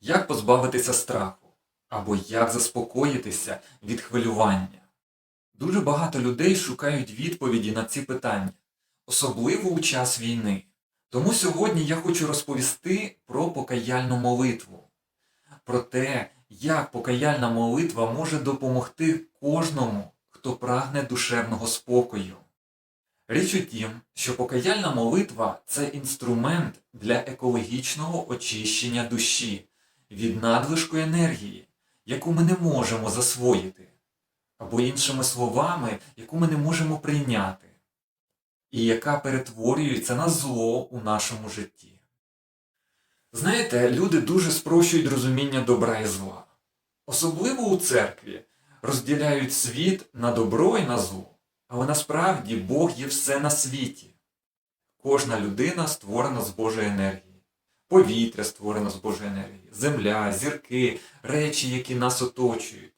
Як позбавитися страху? Або як заспокоїтися від хвилювання? Дуже багато людей шукають відповіді на ці питання, особливо у час війни. Тому сьогодні я хочу розповісти про покаяльну молитву, про те, як покаяльна молитва може допомогти кожному, хто прагне душевного спокою. Річ у тім, що покаяльна молитва це інструмент для екологічного очищення душі від надлишку енергії, яку ми не можемо засвоїти, або іншими словами, яку ми не можемо прийняти, і яка перетворюється на зло у нашому житті. Знаєте, люди дуже спрощують розуміння добра і зла. Особливо у церкві розділяють світ на добро і на зло. Але насправді Бог є все на світі. Кожна людина створена з Божої енергії. Повітря створено з Божої енергії, земля, зірки, речі, які нас оточують.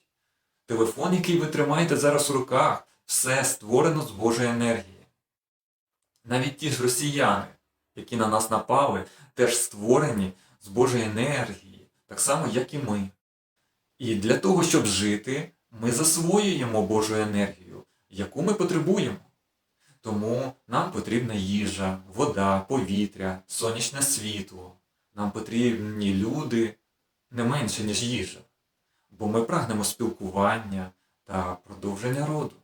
Телефон, який ви тримаєте зараз у руках, все створено з Божої енергії. Навіть ті ж росіяни, які на нас напали, теж створені з Божої енергії, так само, як і ми. І для того, щоб жити, ми засвоюємо Божу енергію, яку ми потребуємо. Тому нам потрібна їжа, вода, повітря, сонячне світло. Нам потрібні люди не менше, ніж їжа, бо ми прагнемо спілкування та продовження роду.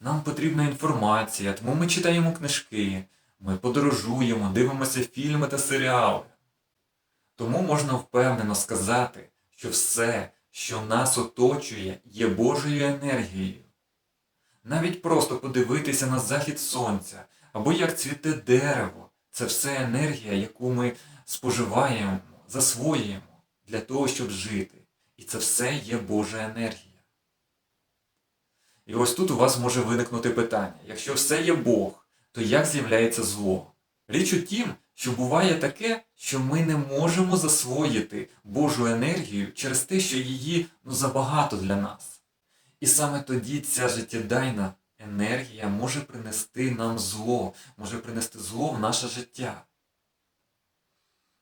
Нам потрібна інформація, тому ми читаємо книжки, ми подорожуємо, дивимося фільми та серіали. Тому можна впевнено сказати, що все, що нас оточує, є Божою енергією. Навіть просто подивитися на захід сонця або як цвіте дерево це все енергія, яку ми споживаємо, засвоюємо для того, щоб жити. І це все є Божа енергія. І ось тут у вас може виникнути питання: якщо все є Бог, то як з'являється зло? Річ у тім, що буває таке, що ми не можемо засвоїти Божу енергію через те, що її ну, забагато для нас. І саме тоді ця життєдайна енергія може принести нам зло, може принести зло в наше життя.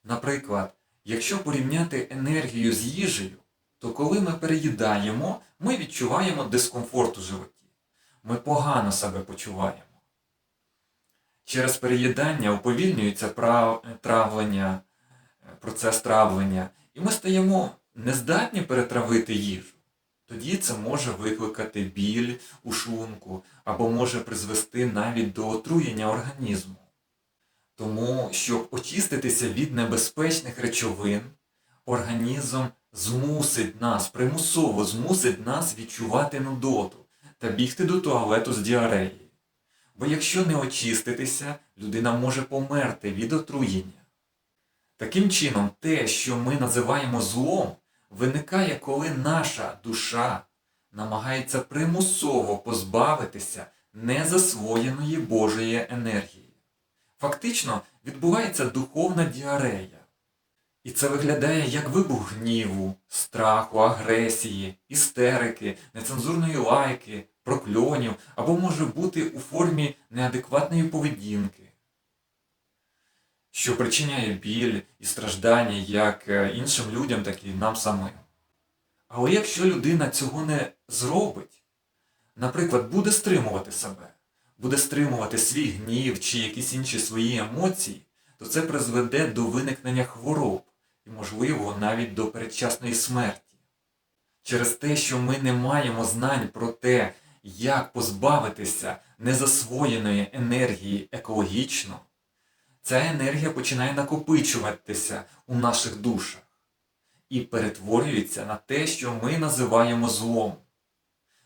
Наприклад, якщо порівняти енергію з їжею, то коли ми переїдаємо, ми відчуваємо дискомфорт у животі. Ми погано себе почуваємо. Через переїдання уповільнюється травлення, е, процес травлення, і ми стаємо нездатні перетравити їжу. Тоді це може викликати біль у шлунку або може призвести навіть до отруєння організму. Тому, щоб очиститися від небезпечних речовин, організм змусить нас, примусово змусить нас відчувати нудоту та бігти до туалету з діареєю. Бо якщо не очиститися, людина може померти від отруєння. Таким чином, те, що ми називаємо злом, виникає, коли наша душа намагається примусово позбавитися незасвоєної Божої енергії. Фактично відбувається духовна діарея. І це виглядає як вибух гніву, страху, агресії, істерики, нецензурної лайки, прокльонів або може бути у формі неадекватної поведінки що причиняє біль і страждання як е, іншим людям, так і нам самим. Але якщо людина цього не зробить, наприклад, буде стримувати себе, буде стримувати свій гнів чи якісь інші свої емоції, то це призведе до виникнення хвороб і, можливо, навіть до передчасної смерті. Через те, що ми не маємо знань про те, як позбавитися незасвоєної енергії екологічно, ця енергія починає накопичуватися у наших душах і перетворюється на те, що ми називаємо злом.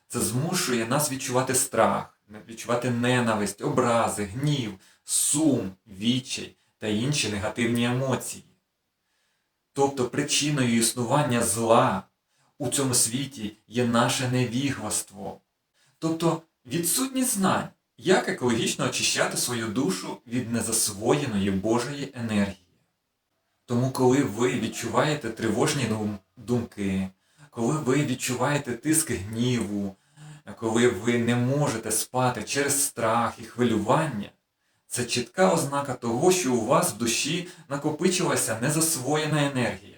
Це змушує нас відчувати страх, відчувати ненависть, образи, гнів, сум, відчай та інші негативні емоції. Тобто причиною існування зла у цьому світі є наше невігластво, тобто відсутність знань як екологічно очищати свою душу від незасвоєної Божої енергії? Тому, коли ви відчуваєте тривожні думки, коли ви відчуваєте тиск гніву, коли ви не можете спати через страх і хвилювання, це чітка ознака того, що у вас в душі накопичилася незасвоєна енергія.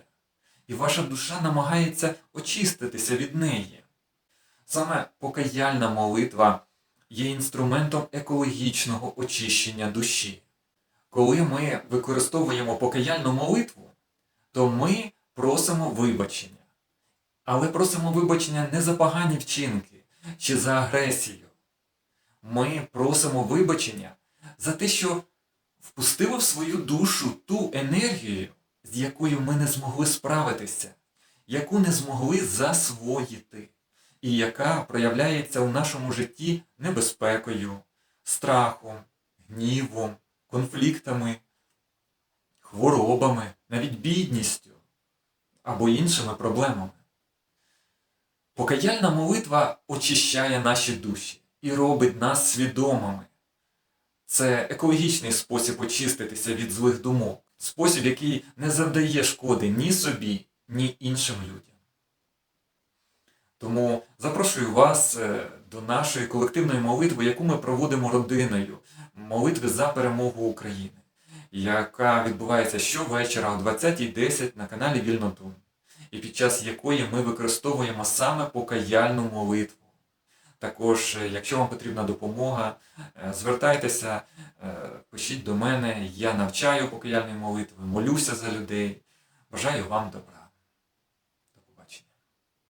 і ваша душа намагається очиститися від неї. Саме покаяльна молитва є інструментом екологічного очищення душі. Коли ми використовуємо покаяльну молитву, то ми просимо вибачення. Але просимо вибачення не за погані вчинки чи за агресію. Ми просимо вибачення за те, що впустили в свою душу ту енергію, з якою ми не змогли справитися, яку не змогли засвоїти, і яка проявляється у нашому житті небезпекою, страхом, гнівом, конфліктами, хворобами, навіть бідністю або іншими проблемами. Покаяльна молитва очищає наші душі і робить нас свідомими. Це екологічний спосіб очиститися від злих думок, спосіб, який не завдає шкоди ні собі, ні іншим людям. Тому запрошую вас е, до нашої колективної молитви, яку ми проводимо родиною, молитви за перемогу України, яка відбувається щовечора о 20.10 на каналі Вільнотун, і під час якої ми використовуємо саме покаяльну молитву. Також, е, якщо вам потрібна допомога, е, звертайтеся, е, пишіть до мене, я навчаю покаяльної молитви, молюся за людей. Бажаю вам добра.